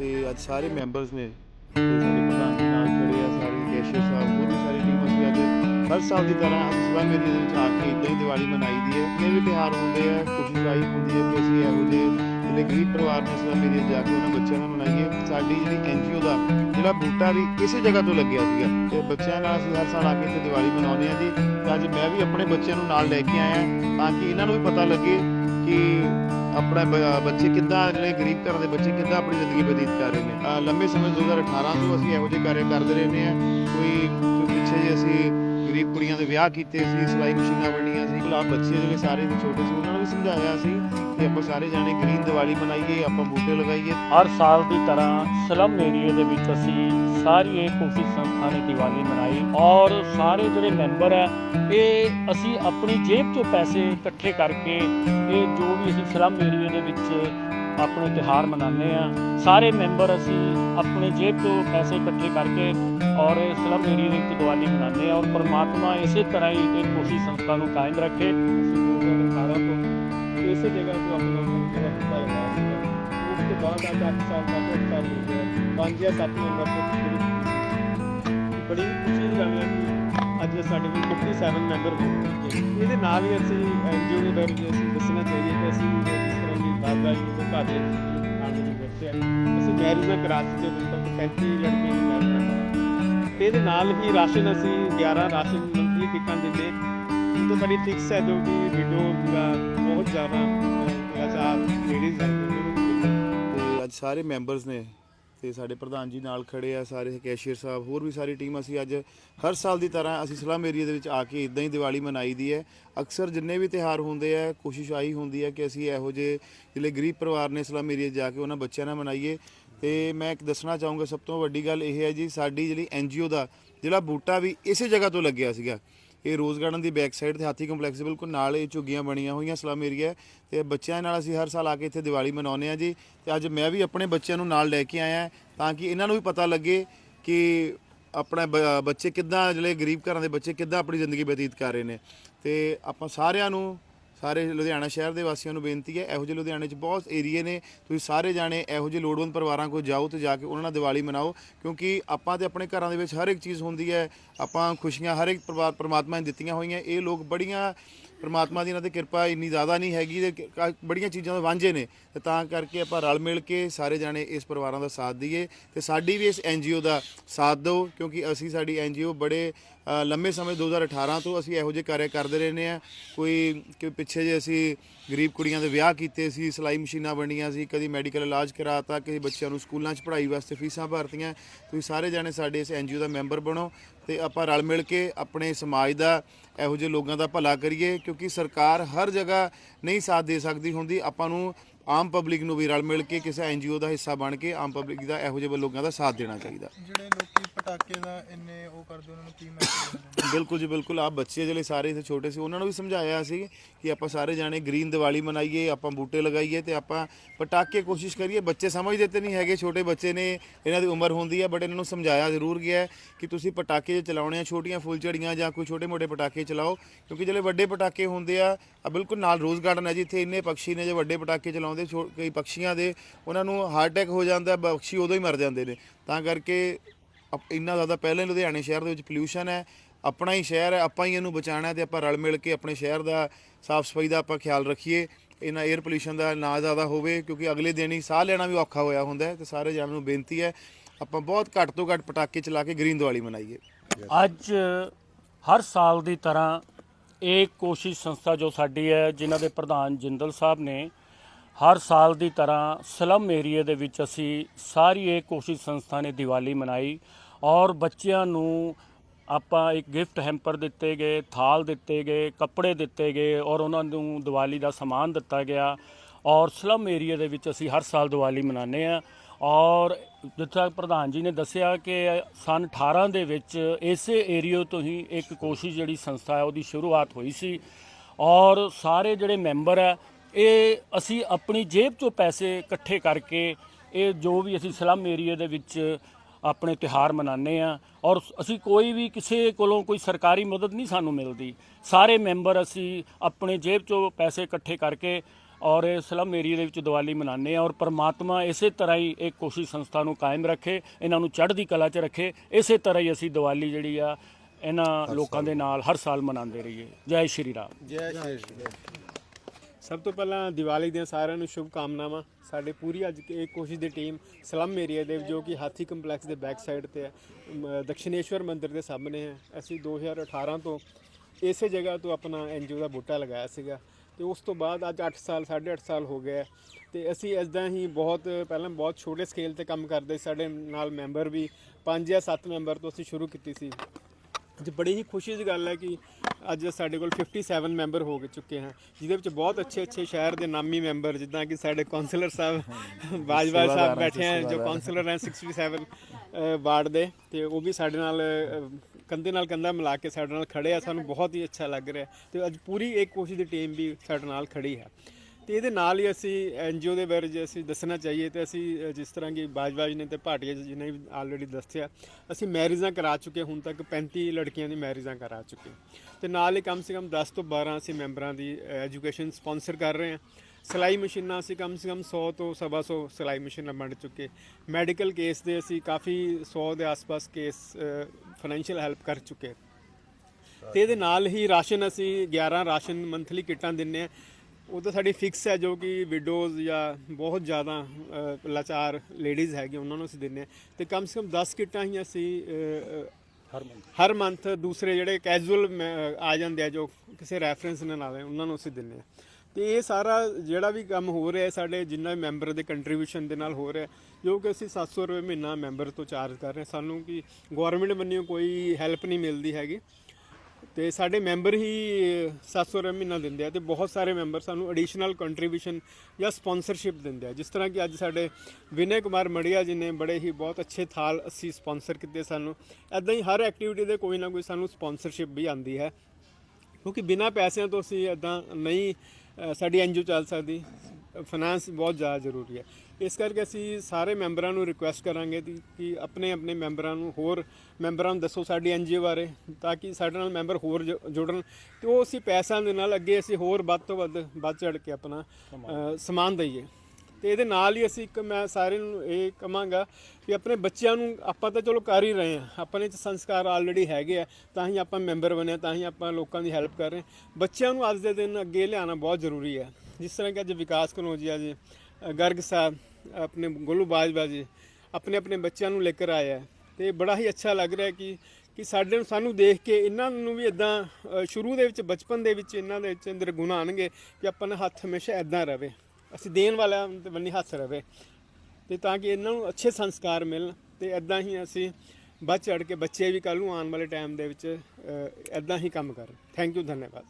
ਤੇ ਅੱਜ ਸਾਰੇ ਮੈਂਬਰਸ ਨੇ, ਤੇ ਸਾਡੇ ਪ੍ਰਧਾਨ ਜੀ ਨਾਲ ਖੜੇ ਆ, ਸਾਰੇ ਕੈਸ਼ੀਅਰ ਸਾਹਿਬ, ਹੋਰ ਸਾਰੀ ਟੀਮ ਅਸੀਂ ਅੱਜ ਹਰ ਸਾਲ ਦੀ ਤਰ੍ਹਾਂ ਅਸੀਂ ਸਲਮ ਦੇ ਵਿੱਚ ਆ ਕੇ ਇਦਾਂ ਹੀ ਦੀਵਾਲੀ ਮਨਾਈ ਦੀ ਹੈ। ਜਿੰਨੇ ਵੀ ਤਿਉਹਾਰ ਹੁੰਦੇ ਆ, ਖੁਸ਼ੀ ਆਈ ਹੁੰਦੀ ਹੈ ਕਿ ਅਸੀਂ ਇਹੋ ਜਿਹੇ ਜਿਹੜੇ ਗਰੀਬ ਪਰਿਵਾਰ ਨੇ ਸਲਮ ਏਰੀਆ ਜਾ ਕੇ ਉਹਨਾਂ ਬੱਚਿਆਂ ਨੂੰ ਮਨਾਈਏ। ਸਾਡੀ ਜਿਹੜੀ ਐਨਜੀਓ ਦਾ ਜਿਹੜਾ ਬੂਟਾ ਵੀ ਇਸੇ ਜਗ੍ਹਾ ਤੋਂ ਲੱਗਿਆ ਸੀਗਾ। ਤੇ ਬੱਚਿਆਂ ਨਾਲ ਅਸੀਂ ਹਰ ਸਾਲ ਆ ਕੇ ਇੱਥੇ ਦੀਵਾਲੀ ਮਨਾਉਂਦੇ ਆ ਜੀ। ਤੇ ਅੱਜ ਮੈਂ ਵੀ ਆਪਣੇ ਬੱਚਿਆਂ ਨੂੰ ਨਾਲ ਲੈ ਕੇ ਆਇਆ, ਤਾਂ ਕਿ ਇਹਨਾਂ ਨੂੰ ਵੀ ਪਤਾ ਲੱਗੇ ਕਿ ਆਪਣਾ ਬੱਚੇ ਕਿੱਦਾਂ ਅਗਲੇ ਗਰੀਬ ਘਰਾਂ ਦੇ ਬੱਚੇ ਕਿੱਦਾਂ ਆਪਣੀ ਜ਼ਿੰਦਗੀ ਬਤੀਤ ਕਰ ਰਹੇ ਨੇ? ਲੰਬੇ ਸਮੇਂ 2018 ਤੋਂ ਅਸੀਂ ਇਹੋ ਜਿਹੇ ਕਾਰਜ ਕਰਦੇ ਰਹਿੰਦੇ ਆ ਕੋਈ ਪਿੱਛੇ ਜੇ ਅਸੀਂ ਗਰੀਬ ਕੁੜੀਆਂ ਦੇ ਵਿਆਹ ਕੀਤੇ ਸੀ, ਸਿਲਾਈ ਮਸ਼ੀਨਾਂ ਬਣੀਆਂ ਸੀ ਗੁਲਾਬ ਬੱਚੇ ਜਿਹੜੇ ਸਾਰੇ ਦੇ ਛੋਟੇ ਸੀ, ਉਹਨਾਂ ਨੂੰ ਵੀ ਸਮਝਾਇਆ ਸੀ ਕਿ ਆਪਾਂ ਸਾਰੇ ਜਾਣੇ ਗ੍ਰੀਨ ਦੀਵਾਲੀ ਮਨਾਈਏ, ਆਪਾਂ ਬੂਟੇ ਲਗਾਈਏ। ਹਰ ਸਾਲ ਦੀ ਤਰ੍ਹਾਂ ਸਲਮ ਏਰੀਏ ਦੇ ਵਿੱਚ ਅਸੀਂ ਸਾਰੀ ਇਹ ਕੋਸ਼ਿਸ਼ ਸੰਸਥਾ ਨੇ ਦੀਵਾਲੀ ਮਨਾਈ ਔਰ ਸਾਰੇ ਜਿਹੜੇ ਮੈਂਬਰ ਹੈ, ਇਹ ਅਸੀਂ ਆਪਣੀ ਜੇਬ ਤੋਂ ਪੈਸੇ ਇਕੱਠੇ ਕਰਕੇ ਇਹ ਜੋ ਵੀ ਅਸੀਂ ਸਲਮ ਏਰੀਏ ਦੇ ਵਿੱਚ ਆਪਣੇ ਤਿਉਹਾਰ ਮਨਾਉਂਦੇ ਆ ਸਾਰੇ ਮੈਂਬਰ ਅਸੀਂ ਆਪਣੇ ਜੇਬ ਤੋਂ ਪੈਸੇ ਇਕੱਠੇ ਕਰਕੇ ਔਰ ਇਹ ਸਲਮ ਏਰੀਏ ਦੀਵਾਲੀ ਮਨਾਉਂਦੇ ਆ ਔਰ ਪਰਮਾਤਮਾ ਇਸੇ ਤਰ੍ਹਾਂ ਹੀ ਇਹ ਕੋਸ਼ਿਸ਼ ਸੰਸਥਾ ਨੂੰ ਕਾਇਮ ਰੱਖੇ। ਅਸੀਂ 2018 ਤੋਂ ਇਸੇ ਜਗ੍ਹਾ ਤੋਂ ਆਪਣਾ ਜਿਹੜਾ ਹੁੰਦਾ ਹੈ ਉਸ ਤੋਂ ਬਾਅਦ ਅੱਜ 8 ਸਾਲ ਦਾ ਦੋ ਸਾਲ ਹੋ ਗਿਆ। ਪੰਜ ਜਾਂ ਸੱਤ ਮੈਂਬਰ ਤੋਂ ਬੜੀ ਖੁਸ਼ੀ ਦੀ ਗੱਲ ਹੈ ਕਿ ਅੱਜ ਸਾਡੇ ਕੋਲ 57 ਮੈਂਬਰ ਹੋ ਚੁੱਕੇ ਇਹਦੇ ਨਾਲ ਹੀ ਅਸੀਂ ਐਨਜੀਓ ਦੇ ਬਾਰੇ ਅਸੀਂ ਦੱਸਣਾ ਚਾਹੀਏ ਕਿ ਅਸੀਂ ਜਿਸ ਤਰ੍ਹਾਂ ਦੀ ਬਾਬਾ ਜੀ ਦੇ ਘਰ ਦੇ ਆਉਣ ਅਸੀਂ ਮੈਰਿਜਾਂ ਕਰਾ ਚੁੱਕੇ ਹੁਣ ਤੱਕ 35 ਲੜਕੀਆਂ ਇਹਦੇ ਨਾਲ ਹੀ ਰਾਸ਼ਨ ਅਸੀਂ 11 ਰਾਸ਼ਨ ਮੰਥਲੀ ਕਿੱਟਾਂ ਦਿੰਦੇ। ਇਹ ਤਾਂ ਬੜੀ ਫਿਕਸ ਹੈ ਜੋ ਕਿ ਵਿਡੋ ਬਹੁਤ ਜ਼ਿਆਦਾ ਐਸਾ ਲੇਡੀਜ਼ ਹੈ। ਤੇ ਅੱਜ ਸਾਰੇ ਮੈਂਬਰਸ ਨੇ ਤੇ ਸਾਡੇ ਪ੍ਰਧਾਨ ਜੀ ਨਾਲ ਖੜੇ ਆ, ਸਾਰੇ ਕੈਸ਼ੀਅਰ ਸਾਹਿਬ, ਹੋਰ ਵੀ ਸਾਰੀ ਟੀਮ ਅਸੀਂ ਅੱਜ ਹਰ ਸਾਲ ਦੀ ਤਰ੍ਹਾਂ ਅਸੀਂ ਸਲਾਮ ਏਰੀਆ ਦੇ ਵਿੱਚ ਆ ਕੇ ਇਦਾਂ ਹੀ ਦੀਵਾਲੀ ਮਨਾਈ ਦੀ ਹੈ। ਅਕਸਰ ਜਿੰਨੇ ਵੀ ਤਿਉਹਾਰ ਹੁੰਦੇ ਆ, ਕੋਸ਼ਿਸ਼ ਆਹੀ ਹੁੰਦੀ ਹੈ ਕਿ ਅਸੀਂ ਇਹੋ ਜਿਹੇ ਜਿਹੜੇ ਗਰੀਬ ਪਰਿਵਾਰ ਨੇ ਸਲਾਮ ਏਰੀਆ 'ਚ ਜਾ ਕੇ ਉਹਨਾਂ ਬੱਚਿਆਂ ਨਾਲ ਮਨਾਈਏ। ਤੇ ਮੈਂ ਇੱਕ ਦੱਸਣਾ ਚਾਹੂੰਗਾ ਸਭ ਤੋਂ ਵੱਡੀ ਗੱਲ ਇਹ ਹੈ ਜੀ, ਸਾਡੀ ਜਿਹੜੀ ਐਨਜੀਓ ਦਾ ਜਿਹੜਾ ਬੂਟਾ ਵੀ ਇਸੇ ਜਗ੍ਹਾ ਤੋਂ ਲੱਗਿਆ ਸੀਗਾ। ਇਹ ਰੋਜ਼ ਗਾਰਡਨ ਦੀ ਬੈਕ ਸਾਈਡ ਤੇ ਹਾਥੀ ਕੰਪਲੈਕਸ ਬਿਲਕੁਲ ਨਾਲ ਇਹ ਝੁੱਗੀਆਂ ਬਣੀਆਂ ਹੋਈਆਂ ਸਲਮ ਏਰੀਆ ਤੇ ਬੱਚਿਆਂ ਨਾਲ ਅਸੀਂ ਹਰ ਸਾਲ ਆ ਕੇ ਇੱਥੇ ਦੀਵਾਲੀ ਮਨਾਉਂਦੇ ਆ ਜੀ। ਤੇ ਅੱਜ ਮੈਂ ਵੀ ਆਪਣੇ ਬੱਚਿਆਂ ਨੂੰ ਨਾਲ ਲੈ ਕੇ ਆਇਆ ਤਾਂ ਕਿ ਇਹਨਾਂ ਨੂੰ ਵੀ ਪਤਾ ਲੱਗੇ ਕਿ ਆਪਣਾ ਬ- ਬੱਚੇ ਕਿੱਦਾਂ ਜਿਹੜੇ ਗਰੀਬ ਘਰਾਂ ਦੇ ਬੱਚੇ ਕਿੱਦਾਂ ਆਪਣੀ ਜ਼ਿੰਦਗੀ ਬਤੀਤ ਕਰ ਰਹੇ ਨੇ। ਤੇ ਆਪਾਂ ਸਾਰਿਆਂ ਨੂੰ ਸਾਰੇ ਲੁਧਿਆਣਾ ਸ਼ਹਿਰ ਦੇ ਵਾਸੀਆਂ ਨੂੰ ਬੇਨਤੀ ਹੈ, ਇਹੋ ਜਿਹੇ ਲੁਧਿਆਣੇ 'ਚ ਬਹੁਤ ਏਰੀਏ ਨੇ, ਤੁਸੀਂ ਸਾਰੇ ਜਾਣੇ ਇਹੋ ਜਿਹੇ ਲੋੜਵੰਦ ਪਰਿਵਾਰਾਂ ਕੋਲ ਜਾਓ ਤੇ ਜਾ ਕੇ ਉਹਨਾਂ ਨਾਲ ਦੀਵਾਲੀ ਮਨਾਓ, ਕਿਉਂਕਿ ਆਪਾਂ ਤੇ ਆਪਣੇ ਘਰਾਂ ਦੇ ਵਿੱਚ ਹਰ ਇੱਕ ਚੀਜ਼ ਹੁੰਦੀ ਹੈ, ਆਪਾਂ ਖੁਸ਼ੀਆਂ ਹਰ ਇੱਕ ਪਰਿਵਾਰ, ਪਰਮਾਤਮਾ ਨੇ ਦਿੱਤੀਆਂ ਹੋਈਆਂ, ਇਹ ਲੋਕ ਬੜੀਆਂ ਪਰਮਾਤਮਾ ਦੀ ਇਹਨਾਂ ਤੇ ਕਿਰਪਾ ਇੰਨੀ ਜ਼ਿਆਦਾ ਨਹੀਂ ਹੈਗੀ ਤੇ ਕ- ਬੜੀਆਂ ਚੀਜ਼ਾਂ ਦੇ ਵਾਂਝੇ ਨੇ। ਤੇ ਤਾਂ ਕਰਕੇ ਆਪਾਂ ਰਲ ਮਿਲ ਕੇ ਸਾਰੇ ਜਾਣੇ ਇਸ ਪਰਿਵਾਰਾਂ ਦਾ ਸਾਥ ਦਈਏ ਤੇ ਸਾਡੀ ਵੀ ਇਸ ਐਨਜੀਓ ਦਾ ਸਾਥ ਦਿਓ ਕਿਉਂਕਿ ਅਸੀਂ ਸਾਡੀ ਐਨਜੀਓ ਬੜੇ ਅ, ਲੰਮੇ ਸਮੇਂ 2018 ਤੋਂ ਅਸੀਂ ਇਹੋ ਜਿਹੇ ਕਾਰਜ ਕਰਦੇ ਰਹਿੰਦੇ ਆ ਕੋਈ ਕਿ ਪਿੱਛੇ ਜੇ ਅਸੀਂ ਗਰੀਬ ਕੁੜੀਆਂ ਦੇ ਵਿਆਹ ਕੀਤੇ ਸੀ ਸਿਲਾਈ ਮਸ਼ੀਨਾਂ ਵੰਡੀਆਂ ਸੀ ਕਦੀ ਮੈਡੀਕਲ ਇਲਾਜ ਕਰਾਤਾ ਕਿਸੇ ਬੱਚਿਆਂ ਨੂੰ ਸਕੂਲਾਂ 'ਚ ਪੜ੍ਹਾਈ ਵਾਸਤੇ ਫੀਸਾਂ ਭਰਤੀਆਂ। ਤੁਸੀਂ ਸਾਰੇ ਜਾਣੇ ਸਾਡੇ ਇਸ ਐਨਜੀਓ ਦਾ ਮੈਂਬਰ ਬਣੋ। ਤੇ ਆਪਾਂ ਰਲ ਮਿਲ ਕੇ ਆਪਣੇ ਸਮਾਜ ਦਾ ਇਹੋ ਜਿਹੇ ਲੋਕਾਂ ਦਾ ਭਲਾ ਕਰੀਏ, ਕਿਉਂਕਿ ਸਰਕਾਰ ਹਰ ਜਗ੍ਹਾ ਨਹੀਂ ਸਾਥ ਦੇ ਸਕਦੀ ਹੁੰਦੀ। ਆਪਾਂ ਨੂੰ ਆਮ ਪਬਲਿਕ ਨੂੰ ਵੀ ਰਲ ਮਿਲ ਕੇ ਕਿਸੇ ਐਨਜੀਓ ਦਾ ਹਿੱਸਾ ਬਣ ਕੇ ਆਮ ਪਬਲਿਕ ਦਾ ਇਹੋ ਜਿਹੇ ਲੋਕਾਂ ਦਾ ਸਾਥ ਦੇਣਾ ਚਾਹੀਦਾ। ਜਿਹੜੇ ਲੋਕੀ ਪਟਾਕੇ ਦਾ ਇੰਨੇ ਉਹ ਕਰਦੇ ਉਹਨਾਂ ਨੂੰ ਕੀ ਮੈਸੇਜ ਬਿਲਕੁਲ ਜੀ ਬਿਲਕੁਲ। ਆਪ ਬੱਚੇ ਜਿਹੜੇ ਸਾਰੇ ਇੱਥੇ ਛੋਟੇ ਸੀ ਉਹਨਾਂ ਨੂੰ ਵੀ ਸਮਝਾਇਆ ਸੀ ਕਿ ਆਪਾਂ ਸਾਰੇ ਜਾਣੇ ਗ੍ਰੀਨ ਦੀਵਾਲੀ ਮਨਾਈਏ ਆਪਾਂ ਬੂਟੇ ਲਗਾਈਏ ਤੇ ਆਪਾਂ ਪਟਾਕੇ ਕੋਸ਼ਿਸ਼ ਕਰੀਏ। ਬੱਚੇ ਸਮਝਦੇ ਤੇ ਨਹੀਂ ਹੈਗੇ ਛੋਟੇ ਬੱਚੇ ਨੇ ਇਹਨਾਂ ਦੀ ਉਮਰ ਹੁੰਦੀ ਹੈ ਬਟ ਇਹਨਾਂ ਨੂੰ ਸਮਝਾਇਆ ਜ਼ਰੂਰ ਗਿਆ ਕਿ ਤੁਸੀਂ ਪਟਾਕੇ ਜੇ ਚਲਾਉਣੇ ਆ ਛੋਟੀਆਂ ਫੁੱਲਝੜੀਆਂ ਜਾਂ ਕੋਈ ਛੋਟੇ-ਮੋਟੇ ਪਟਾਕੇ ਚਲਾਓ ਕਿਉਂਕਿ ਜਿਹੜੇ ਵੱਡੇ ਪਟਾਕੇ ਹੁੰਦੇ ਆ ਆ ਬਿਲਕੁਲ ਨਾਲ ਰੋਜ਼ ਗਾਰਡਨ ਹੈ ਜੀ ਇੱਥੇ ਇੰਨੇ ਪੰਛੀ ਨੇ ਜੇ ਵੱਡੇ ਪਟਾਕੇ ਚਲਾਉਂਦੇ ਛੋ- ਕਈ ਪੰਛੀਆਂ ਦੇ, ਉਹਨਾਂ ਨੂੰ ਹਾਰਟ ਅਟੈਕ ਹੋ ਜਾਂਦਾ ਪੰਛੀ ਉਦੋਂ ਹੀ ਮਰ ਜਾਂਦੇ ਨੇ। ਤਾਂ ਕਰਕੇ ਅਪ- ਇੰਨਾ ਜ਼ਿਆਦਾ ਪਹਿਲੇ ਲੁਧਿਆਣੇ ਸ਼ਹਿਰ ਦੇ ਵਿੱਚ ਪੋਲਿਊਸ਼ਨ ਹੈ, ਆਪਣਾ ਹੀ ਸ਼ਹਿਰ ਹੈ, ਆਪਾਂ ਹੀ ਇਹਨੂੰ ਬਚਾਉਣਾ ਹੈ ਤੇ ਆਪਾਂ ਰਲ ਮਿਲ ਕੇ ਆਪਣੇ ਸ਼ਹਿਰ ਦਾ ਸਾਫ਼ ਸਫ਼ਾਈ ਦਾ ਆਪਾਂ ਖਿਆਲ ਰੱਖੀਏ, ਇਹਨਾਂ 에ਅਰ ਪੋਲਿਊਸ਼ਨ ਦਾ ਨਾ ਜ਼ਿਆਦਾ ਹੋਵੇ, ਕਿਉਂਕਿ ਅਗਲੇ ਦਿਨ ਹੀ ਸਾਹ ਲੈਣਾ ਵੀ ਔਖਾ ਹੋਇਆ ਹੁੰਦਾ ਹੈ ਤੇ ਸਾਰੇ ਜਣਾਂ ਨੂੰ ਬੇਨਤੀ ਹੈ, ਆਪਾਂ ਬਹੁਤ ਘੱਟ ਤੋਂ ਘੱਟ ਪਟਾਕੇ ਚਲਾ ਕੇ ਗ੍ਰੀਨ ਦੀਵਾਲੀ ਮਨਾਈਏ। ਅੱਜ ਹਰ ਸਾਲ ਦੀ ਤਰ੍ਹਾਂ ਇਹ ਕੋਸ਼ਿਸ਼ ਸੰਸਥਾ ਜੋ ਸਾਡੀ ਹੈ, ਜਿਨ੍ਹਾਂ ਦੇ ਪ੍ਰਧਾਨ ਜਿੰਦਲ ਸਾਹਿਬ ਨੇ ਹਰ ਸਾਲ ਦੀ ਤਰ੍ਹਾਂ ਸਲਮ ਏਰੀਏ ਦੇ ਵਿੱਚ ਅਸੀਂ ਸਾਰੀ ਇਹ ਕੋਸ਼ਿਸ਼ ਸੰਸਥਾ ਨੇ ਦੀਵਾਲੀ ਮਨਾਈ ਔਰ ਬੱਚਿਆਂ ਨੂੰ ਆਪਾਂ ਇੱਕ ਗਿਫਟ ਹੈਂਪਰ ਦਿੱਤੇ ਗਏ, ਥਾਲ ਦਿੱਤੇ ਗਏ, ਕੱਪੜੇ ਦਿੱਤੇ ਗਏ ਔਰ ਉਹਨਾਂ ਨੂੰ ਦੀਵਾਲੀ ਦਾ ਸਮਾਨ ਦਿੱਤਾ ਗਿਆ ਔਰ ਸਲਮ ਏਰੀਆ ਦੇ ਵਿੱਚ ਅਸੀਂ ਹਰ ਸਾਲ ਦੀਵਾਲੀ ਮਨਾਉਂਦੇ ਆ ਔਰ ਜਿੱਥੇ ਪ੍ਰਧਾਨ ਜੀ ਨੇ ਦੱਸਿਆ ਕਿ ਸਨ 18 ਦੇ ਵਿੱਚ ਇਸੇ ਏਰੀਆ ਤੋਂ ਹੀ ਇੱਕ ਕੋਸ਼ਿਸ਼ ਜਿਹੜੀ ਸੰਸਥਾ ਹੈ ਉਹਦੀ ਸ਼ੁਰੂਆਤ ਹੋਈ ਸੀ ਔਰ ਸਾਰੇ ਜਿਹੜੇ ਮੈਂਬਰ ਹੈ ਇਹ ਅਸੀਂ ਆਪਣੀ ਜੇਬ ਤੋਂ ਪੈਸੇ ਇਕੱਠੇ ਕਰਕੇ ਇਹ ਜੋ ਵੀ ਅਸੀਂ ਸਲਮ ਏਰੀਆ ਦੇ ਵਿੱਚ ਆਪਣੇ ਤਿਹਾਰ ਮਨਾਉਂਦੇ ਆ ਔਰ ਅਸੀਂ ਕੋਈ ਵੀ ਕਿਸੇ ਕੋਲੋਂ ਕੋਈ ਸਰਕਾਰੀ ਮਦਦ ਨਹੀਂ ਸਾਨੂੰ ਮਿਲਦੀ। ਸਾਰੇ ਮੈਂਬਰ ਅਸੀਂ ਆਪਣੇ ਜੇਬ ਚੋਂ ਪੈਸੇ ਇਕੱਠੇ ਕਰਕੇ ਔਰ ਸਲਮ ਏਰੀਆ ਦੇ ਵਿੱਚ ਦੀਵਾਲੀ ਮਨਾਉਂਦੇ ਆ ਔਰ ਪ੍ਰਮਾਤਮਾ ਇਸੇ ਤਰ੍ਹਾਂ ਹੀ ਇਹ ਕੋਸ਼ਿਸ਼ ਸੰਸਥਾ ਨੂੰ ਕਾਇਮ ਰੱਖੇ ਇਹਨਾਂ ਨੂੰ ਚੜ੍ਹਦੀ ਕਲਾ 'ਚ ਰੱਖੇ ਇਸੇ ਤਰ੍ਹਾਂ ਹੀ ਅਸੀਂ ਦੀਵਾਲੀ ਜਿਹੜੀ ਆ ਇਹਨਾਂ ਲੋਕਾਂ ਦੇ ਨਾਲ ਹਰ ਸਾਲ ਮਨਾਉਂਦੇ ਰਹੀਏ। ਜੈ ਸ਼੍ਰੀ ਰਾਮ। ਜੈ ਸ਼੍ਰੀ ਸਭ ਤੋਂ ਪਹਿਲਾਂ ਦੀਵਾਲੀ ਦੀਆਂ ਸਾਰਿਆਂ ਨੂੰ ਸ਼ੁਭ ਕਾਮਨਾਵਾਂ ਸਾਡੇ ਪੂਰੀ ਅੱਜ ਇਹ ਕੋਸ਼ਿਸ਼ ਦੀ ਟੀਮ ਸਲਮ ਏਰੀਆ ਦੇ ਜੋ ਕਿ ਹਾਥੀ ਕੰਪਲੈਕਸ ਦੇ ਬੈਕ ਸਾਈਡ ਤੇ ਹੈ ਮ- ਮੰਦਿਰ ਦੇ ਸਾਹਮਣੇ ਹੈ। ਅਸੀਂ 2018 ਤੋਂ ਇਸੇ ਜਗ੍ਹਾ ਤੋਂ ਆਪਣਾ ਐਨਜੀਓ ਦਾ ਬੂਟਾ ਲਗਾਇਆ ਸੀਗਾ। ਤੇ ਉਸ ਤੋਂ ਬਾਅਦ ਅੱਜ 8 ਸਾਲ 8.5 ਸਾਲ ਹੋ ਗਏ ਹੈ। ਤੇ ਅਸੀਂ ਇਸਦਾ ਹੀ ਬਹੁਤ ਪਹਿਲਾਂ ਬਹੁਤ ਛੋਟੇ ਸਕੇਲ ਤੇ ਕੰਮ ਕਰਦੇ ਸਾਡੇ ਨਾਲ ਮੈਂਬਰ ਵੀ 5 ਜਾਂ 7 ਮੈਂਬਰ ਤੋਂ ਅਸੀਂ ਸ਼ੁਰੂ ਕੀਤੀ ਸੀ। ਅੱਜ ਬੜੀ ਹੀ ਖੁਸ਼ੀ ਦੀ ਗੱਲ ਹੈ ਕਿ ਅੱਜ ਸਾਡੇ ਕੋਲ 57 ਮੈਂਬਰ ਹੋ ਚੁੱਕੇ ਹਨ ਜਿਹਦੇ ਵਿੱਚ ਬਹੁਤ ਅੱਛੇ ਅੱਛੇ ਸ਼ਹਿਰ ਦੇ ਨਾਮੀ ਮੈਂਬਰ ਜਿੱਦਾਂ ਕਿ ਸਾਡੇ ਕਾਉਂਸਲਰ ਸਾਹਿਬ ਬਾਜਵਾ ਸਾਹਿਬ ਬੈਠੇ ਹਨ ਜੋ ਕਾਉਂਸਲਰ ਹਨ 67 ਅ, ਵਾਰਡ ਦੇ ਤੇ ਉਹ ਵੀ ਸਾਡੇ ਨਾਲ ਕੰਧੇ ਨਾਲ ਕੰਧਾ ਮਿਲਾ ਕੇ ਸਾਡੇ ਨਾਲ ਖੜੇ ਆ ਸਾਨੂੰ ਬਹੁਤ ਹੀ ਅੱਛਾ ਲੱਗ ਰਿਹਾ ਤੇ ਅੱਜ ਪੂਰੀ ਇੱਕ ਕੋਸ਼ਿਸ਼ ਦੀ ਟੀਮ ਵੀ ਸਾਡੇ ਨਾਲ ਖੜੀ ਹੈ। ਤੇ ਇਹਦੇ ਨਾਲ ਹੀ ਅਸੀਂ ਐਨਜੀਓ ਦੇ ਬਾਰੇ ਜੇ ਅਸੀਂ ਦੱਸਣਾ ਚਾਹੀਏ ਤੇ ਅਸੀਂ ਅ, ਜਿਸ ਤਰ੍ਹਾਂ ਕਿ ਬਾਜਵਾਜ ਨੇ ਤੇ ਭਾਟੀਆ ਜੀ ਨੇ ਵੀ ਆਲਰੇਡੀ ਦੱਸਿਆ ਅਸੀਂ ਮੈਰਿਜਾਂ ਕਰਾ ਚੁੱਕੇ ਹੁਣ ਤੱਕ 35 ਲੜਕੀਆਂ ਦੀ ਮੈਰਿਜਾਂ ਕਰਾ ਚੁੱਕੇ। ਤੇ ਨਾਲ ਹੀ ਕਮ ਸੇ ਕਮ 10 ਤੋਂ 12 ਅਸੀਂ ਮੈਂਬਰਾਂ ਦੀ ਐਜੂਕੇਸ਼ਨ ਸਪਾਂਸਰ ਕਰ ਰਹੇ ਹਾਂ। ਸਿਲਾਈ ਮਸ਼ੀਨਾਂ ਅਸੀਂ ਕਮ ਸੇ ਕਮ 100 ਤੋਂ ਸਵਾ ਸੌ ਸਿਲਾਈ ਮਸ਼ੀਨਾਂ ਵੰਡ ਚੁੱਕੇ। ਮੈਡੀਕਲ ਕੇਸ ਦੇ ਅਸੀਂ ਕਾਫੀ 100 ਦੇ ਆਸ-ਪਾਸ ਕੇਸ ਫਾਈਨੈਂਸ਼ੀਅਲ ਹੈਲਪ ਕਰ ਚੁੱਕੇ। ਤੇ ਇਹਦੇ ਨਾਲ ਹੀ ਰਾਸ਼ਨ ਅਸੀਂ 11 ਰਾਸ਼ਨ ਮੰਥਲੀ ਕਿੱਟਾਂ ਦਿੰਨੇ ਆ ਉਹ ਤਾਂ ਸਾਡੀ ਫਿਕਸ ਹੈ ਜੋ ਕਿ ਵਿਡੋਜ਼ ਜਾਂ ਬਹੁਤ ਜ਼ਿਆਦਾ ਲਾਚਾਰ ਲੇਡੀਜ਼ ਹੈਗੇ ਉਹਨਾਂ ਨੂੰ ਅਸੀਂ ਦਿੰਨੇ ਆ ਤੇ ਕਮ ਸੇ ਕਮ 10 ਕਿੱਟਾਂ ਹੀ ਅਸੀਂ ਹਰ ਮੰਥ ਹਰ ਮੰਥ ਦੂਸਰੇ ਜਿਹੜੇ ਕੈਜੂਅਲ ਆ ਜਾਂਦੇ ਆ ਜੋ ਕਿਸੇ ਰੈਫਰੈਂਸ ਨਾਲ ਆਵੇ ਉਹਨਾਂ ਨੂੰ ਅਸੀਂ ਦਿੰਨੇ ਆ ਤੇ ਇਹ ਸਾਰਾ ਜਿਹੜਾ ਵੀ ਕੰਮ ਹੋ ਰਿਹਾ ਸਾਡੇ ਜਿੰਨਾ ਵੀ ਮੈਂਬਰ ਦੇ ਕੰਟਰੀਬਿਊਸ਼ਨ ਦੇ ਨਾਲ ਹੋ ਰਿਹਾ ਜੋ ਕਿ ਅਸੀਂ 700 ਰੁਪਏ ਮਹੀਨਾ ਮੈਂਬਰ ਤੋਂ ਚਾਰਜ ਕਰ ਰਹੇ। ਸਾਨੂੰ ਕਿ ਗਵਰਨਮੈਂਟ ਵੱਲੋਂ ਕੋਈ ਹੈਲਪ ਨਹੀਂ ਮਿਲਦੀ ਹੈਗੀ। ਤੇ ਸਾਡੇ ਮੈਂਬਰ ਹੀ 700 ਰੁਪਏ ਮਹੀਨਾ ਦਿੰਦੇ ਆ ਤੇ ਬਹੁਤ ਸਾਰੇ ਮੈਂਬਰ ਸਾਨੂੰ ਐਡੀਸ਼ਨਲ ਕੰਟਰੀਬਿਊਸ਼ਨ ਜਾਂ ਸਪਾਂਸਰਸ਼ਿਪ ਦਿੰਦੇ ਆ। ਜਿਸ ਤਰ੍ਹਾਂ ਕਿ ਅੱਜ ਸਾਡੇ ਵਿਨੈ ਕੁਮਾਰ ਮੜੀਆ ਜੀ ਨੇ ਬੜੇ ਹੀ ਬਹੁਤ ਅੱਛੇ ਥਾਲ ਅਸੀਂ ਸਪਾਂਸਰ ਕੀਤੇ ਸਾਨੂੰ। ਐਦਾਂ ਹੀ ਹਰ ਐਕਟੀਵਿਟੀ ਦੇ ਕੋਈ ਨਾ ਕੋਈ ਸਾਨੂੰ ਸਪਾਂਸਰਸ਼ਿਪ ਵੀ ਆਂਦੀ ਹੈ। ਕਿਉਂਕਿ ਬਿਨਾਂ ਪੈਸਿਆਂ ਤੋਂ ਅਸੀਂ ਇਦਾਂ ਨਹੀਂ ਅ, ਸਾਡੀ ਐਨਜੀਓ ਚੱਲ ਸਕਦੀ। ਫਾਈਨਾਂਸ ਬਹੁਤ ਜ਼ਿਆਦਾ ਜ਼ਰੂਰੀ ਹੈ। ਇਸ ਕਰਕੇ ਅਸੀਂ ਸਾਰੇ ਮੈਂਬਰਾਂ ਨੂੰ ਰਿਕੁਐਸਟ ਕਰਾਂਗੇ ਕਿ- ਕਿ ਆਪਣੇ ਆਪਣੇ ਮੈਂਬਰਾਂ ਨੂੰ ਹੋਰ ਮੈਂਬਰਾਂ ਨੂੰ ਦੱਸੋ ਸਾਡੀ ਐਨਜੀਓ ਬਾਰੇ ਤਾਂ ਕਿ ਸਾਡੇ ਨਾਲ ਮੈਂਬਰ ਹੋਰ ਜੁ- ਜੁੜਨ ਤੇ ਉਹ ਅਸੀਂ ਪੈਸਿਆਂ ਦੇ ਨਾਲ ਅੱਗੇ ਅਸੀਂ ਹੋਰ ਵੱਧ ਤੋਂ ਵੱਧ ਵੱਧ ਚੜ ਕੇ ਆਪਣਾ ਅ, ਸਮਾਨ ਦਈਏ ਤੇ ਇਹਦੇ ਨਾਲ ਹੀ ਅਸੀਂ ਇੱਕ ਮੈਂ ਸਾਰਿਆਂ ਨੂੰ ਇਹ ਕਹਾਂਗਾ ਵੀ ਆਪਣੇ ਬੱਚਿਆਂ ਨੂੰ ਆਪਾਂ ਤਾਂ ਚਲੋ ਕਰ ਹੀ ਰਹੇ ਹਾਂ ਆਪਣੇ ਚ ਸੰਸਕਾਰ ਆਲਰੇਡੀ ਹੈਗੇ ਆ ਤਾਂ ਹੀ ਆਪਾਂ ਮੈਂਬਰ ਬਣੇ ਹਾਂ, ਤਾਂ ਹੀ ਆਪਾਂ ਲੋਕਾਂ ਦੀ ਹੈਲਪ ਕਰ ਰਹੇ ਹਾਂ। ਬੱਚਿਆਂ ਨੂੰ ਅੱਜ ਦੇ ਦਿਨ ਅੱਗੇ ਲਿਆਉਣਾ ਬਹੁਤ ਜ਼ਰੂਰੀ ਹੈ ਜਿਸ ਤਰ੍ਹਾਂ ਕਿ ਅੱਜ ਵਿਕਾਸ ਕਨੋਜੀਆ ਜੀ ਅ, ਗਰਗ ਸਾਹਿਬ ਆਪਣੇ ਗੋਲੂ ਬਾਜਵਾ ਜੀ, ਆਪਣੇ ਆਪਣੇ ਬੱਚਿਆਂ ਨੂੰ ਲੈ ਕੇ ਆਇਆ। ਹੈ ਤੇ ਬੜਾ ਹੀ ਅੱਛਾ ਲੱਗ ਰਿਹਾ ਕਿ ਕਿ ਸਾਡੇ ਨੂੰ ਸਾਨੂੰ ਦੇਖ ਕੇ ਇਹਨਾਂ ਨੂੰ ਵੀ ਇਦਾਂ ਸ਼ੁਰੂ ਦੇ ਵਿੱਚ, ਬਚਪਨ ਦੇ ਵਿੱਚ ਇਹਨਾਂ ਦੇ ਵਿੱਚ ਅੰਦਰ ਗੁਣ ਆਣਗੇ ਕਿ ਆਪਣਾ ਹੱਥ ਹਮੇਸ਼ਾ ਇਦਾਂ ਰਵੇ ਅਸੀਂ ਦੇਣ ਵਾਲਿਆਂ ਦੇ ਬੰਨੀ ਹੱਥ ਰਵੇ ਤੇ ਤਾਂ ਕਿ ਇਹਨਾਂ ਨੂੰ ਅੱਛੇ ਸੰਸਕਾਰ ਮਿਲਣ ਤੇ ਇਦਾਂ ਹੀ ਅਸੀਂ ਵੱਧ ਚੜ ਕੇ ਬੱਚੇ ਵੀ ਕੱਲ ਨੂੰ ਆਉਣ ਵਾਲੇ ਟਾਈਮ ਦੇ ਵਿੱਚ ਇਦਾਂ ਹੀ ਕੰਮ ਕਰਨ। ਥੈਂਕ ਯੂ ਧੰਨਵਾਦ।